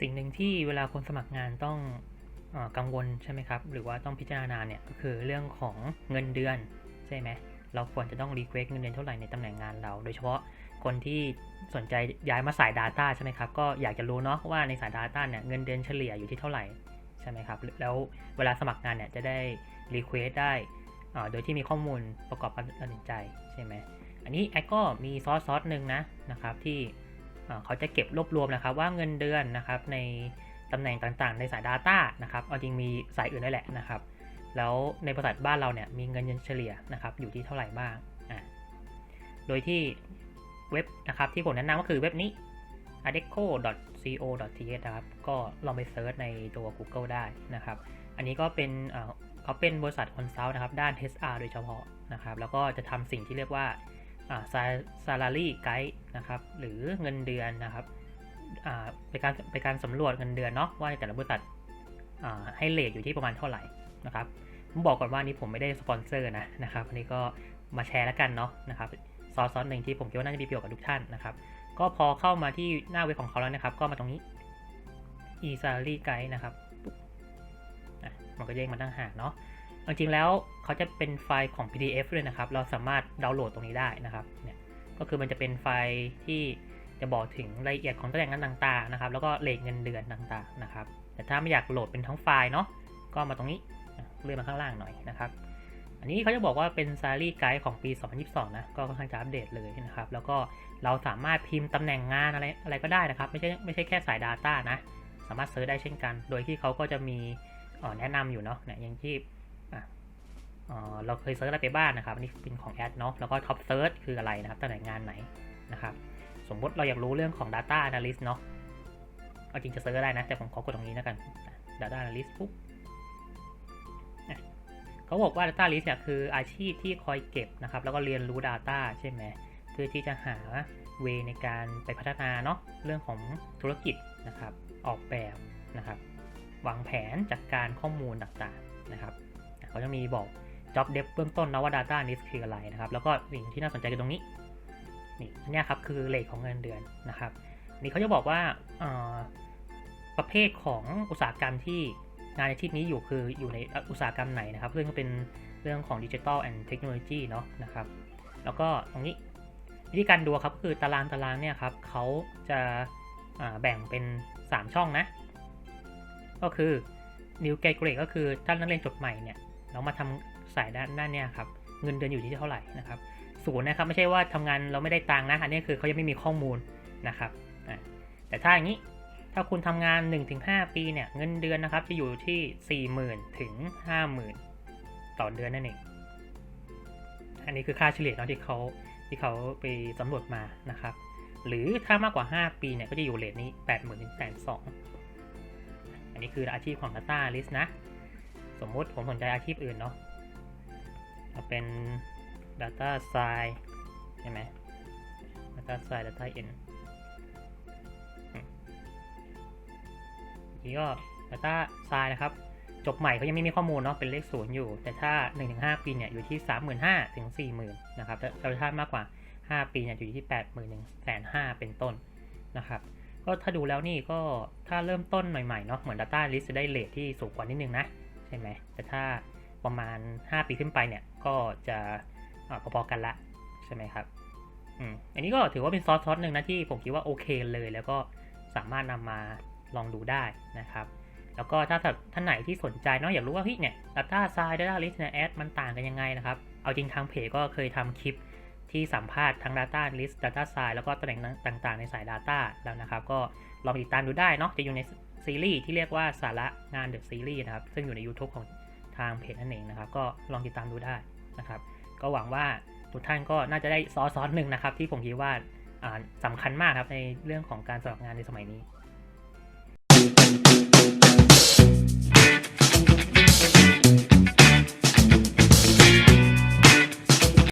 สิ่งหนึ่งที่เวลาคนสมัครงานต้องอกังวลใช่ไหมครับ หรือว่าต้องพิจารณาเนี่ยก็คือเรื่องของเงินเดือนใช่ไหมเราควรจะต้องรีเควสเงินเดือนเท่าไหร่ในตำแหน่งงานเรา โดยเฉพาะคนที่สนใจย้ายมาสาย Data ใช่ไหมครับ ก็อยากจะรู้เนาะว่าในสาย Data เนี่ยเงินเดือนเฉลี่ยอยู่ที่เท่าไหร่ใช่ไหมครับ แล้วเวลาสมัครงานเนี่ยจะได้รีเควสได้โดยที่มีข้อมูลประกอบการตัดสินใจใช่ไหมอันนี้แอดก็มีซอสซอสหนึ่งนะนะครับที่ เขาจะเก็บรวบรวมนะครับว่าเงินเดือนนะครับในตำแหน่งต่างๆ ในสาย Data นะครับเอาจริงมีสายอื่นด้วยแหละนะครับ แล้วในบริษัทบ้านเราเนี่ยมีเงินเดือนเฉลี่ยนะครับอยู่ที่เท่าไหร่บ้างอะโดยที่เว็บนะครับที่ผมแนะนำก็คือเว็บนี้ adeco.co.th นะครับ ก็ลองไปเซิร์ชในตัว Google ได้นะครับ อันนี้ก็เป็นเขาเป็นบริษัทคอนซัลท์นะครับ ด้าน HR โดยเฉพาะนะครับ แล้วก็จะทำสิ่งที่เรียกว่า อ่า salary guide นะครับหรือเงินเดือนนะครับอ่าเป็นการเป็นการสำรวจเงินเดือนเนาะว่าแต่ละบริษัทอ่าให้เลทอยู่ที่ประมาณเท่าไหร่นะครับผมบอกก่อนว่านี่ผมไม่ได้สปอนเซอร์นะนะครับอันนี้ก็มาแชร์แล้วกันเนาะนะครับซอสซอสหนึ่งที่ผมคิดว่าน่าจะมีประโยชน์กับทุกท่านนะครับ ก็พอเข้ามาที่หน้าเว็บของเขาแล้วนะครับ ก็มาตรงนี้ e salary guide นะครับปุ๊บอะมันก็แยกมาตั้งหากเนาะ จริงๆแล้วเขาจะเป็นไฟล์ของ PDF ด้วยนะครับ เราสามารถดาวน์โหลดตรงนี้ได้นะครับ เนี่ย ก็คือมันจะเป็นไฟล์ที่จะบอกถึงรายละเอียดของตำแหน่งงานต่างๆนะครับ แล้วก็เลทเงินเดือนต่างๆนะครับ แต่ถ้าไม่อยากโหลดเป็นทั้งไฟล์เนาะ ก็มาตรงนี้เลื่อนมาข้างล่างหน่อยนะครับ อันนี้เขาจะบอกว่าเป็น salary guide ของปี 2022 นะ ก็ค่อนข้างจะอัปเดตเลยนะครับ แล้วก็เราสามารถพิมพ์ตำแหน่งงานอะไรอะไรก็ได้นะครับ ไม่ใช่ไม่ใช่แค่สาย Data นะ สามารถเซิร์ชได้เช่นกัน โดยที่เขาก็จะมีแนะนำอยู่เนาะ เนี่ยอย่างที่ เราเคยเซิร์ชอะไรไปบ้างนะครับอันนี้เป็นของแอดเนาะแล้วก็ท็อปเซิร์ชคืออะไรนะครับตำแหน่งงานไหนนะครับ สมมติเราอยากรู้เรื่องของ Data Analyst เนาะเอาจริงจะเซิร์ชได้นะ แต่ผมขอกดตรงนี้แล้วกัน Data Analyst ปุ๊บเขาบอกว่า Data Analyst เนี่ยคืออาชีพที่คอยเก็บนะครับ แล้วก็เรียนรู้ Data ใช่ไหมเพื่อที่จะหาเวในการไปพัฒนาเนาะเรื่องของธุรกิจนะครับ ออกแบบนะครับ วางแผนจัดการข้อมูลต่างๆนะครับ เขาจะมีบอก job dev เบื้องต้นนะว่า data analyst คืออะไรนะครับ แล้วก็สิ่งที่น่าสนใจคือตรงนี้ นี่อันนี้ครับคือเลทของเงินเดือนนะครับ นี่เขาจะบอกว่าประเภทของอุตสาหกรรมที่งานอาชีพนี้อยู่คืออยู่ในอุตสาหกรรมไหนนะครับซึ่องก็เป็นเรื่องของดิจิทัลแอนด์เทคโนโลยีเนาะนะครับ แล้วก็ตรงนี้วิธีการดูครับคือตารางตารางเนี่ยครับเขาจะาแบ่งเป็น 3 ช่องนะ ก็คือ new graduate ก็คือท่านนักเรียนจบใหม่เนี่ย เรามาทำสายด้านด้านเนี่ยครับเงินเดือนอยู่ที่เท่าไหร่นะครับศูนย์นะครับไม่ใช่ว่าทำงานเราไม่ได้ตังค์นะอันนี้คือเขายังไม่มีข้อมูลนะครับแต่ถ้าอย่างนี้ถ้าคุณทำงาน 1-5 ปีเนี่ยเงินเดือนนะครับจะอยู่ที่ 40,000ถึง50,000 ต่อเดือนนั่นเองอันนี้คือค่าเฉลี่ยเนาะที่เขาที่เขาไปสำรวจมานะครับ หรือถ้ามากกว่า 5 ปีเนี่ยก็จะอยู่เลทนี้ 8 0 0 0 0ถึงแสนสองอันนี้คืออาชีพของ Data Analyst นะ สมมุติผมสนใจอาชีพอื่นเนาะเอาเป็น Data Science ใช่ไหม Data Science Data N อืมนี่ก็ Data Science นะครับ จบใหม่เขายังไม่มีข้อมูลเนาะเป็นเลขศูนย์อยู่ แต่ถ้า 1-5 ปีเนี่ยอยู่ที่ 35,000ถึง40,000นะครับแต่แต่ถ้ามากกว่า 5 ปีเนี่ยอยู่ที่80,000ถึง150,000เป็นต้นนะครับก็ถ้าดูแล้วนี่ก็ถ้าเริ่มต้นใหม่ๆเนาะเหมือน Data Analyst จะได้เลทที่สูงกว่านิดนึงนะ ใช่ไหมแต่ถ้าประมาณ 5 ปีขึ้นไปเนี่ยก็จะอพอๆกันละใช่ไหมครับอืมอันนี้ก็ถือว่าเป็นซอสซอสหนึ่งนะที่ผมคิดว่าโอเคเลย แล้วก็สามารถนำมาลองดูได้นะครับ แล้วก็ถ้าท่านไหนที่สนใจเนาะอยากรู้ว่าเฮ้ยเนี่ย Data Science Data Analyst เนี่ยแอดมันต่างกันยังไงนะครับ เอาจริงทางเพจก็เคยทำคลิป ที่สัมภาษณ์ทั้ง Data Analyst Data Science แล้วก็ตำแหน่งต่าง ๆ ในสาย Data แล้วนะครับ ก็ลองติดตามดูได้เนาะจะอยู่ในซีรีส์ที่เรียกว่าสาระงาน The Series นะครับ ซึ่งอยู่ใน YouTube ของทางเพจนั่นเองนะครับ ก็ลองติดตามดูได้นะครับ ก็หวังว่าทุกท่านก็น่าจะได้ซอสซอสหนึ่งนะครับ ที่ผมคิดว่าอ่าสำคัญมากครับในเรื่องของการสมัครงานในสมัยนี้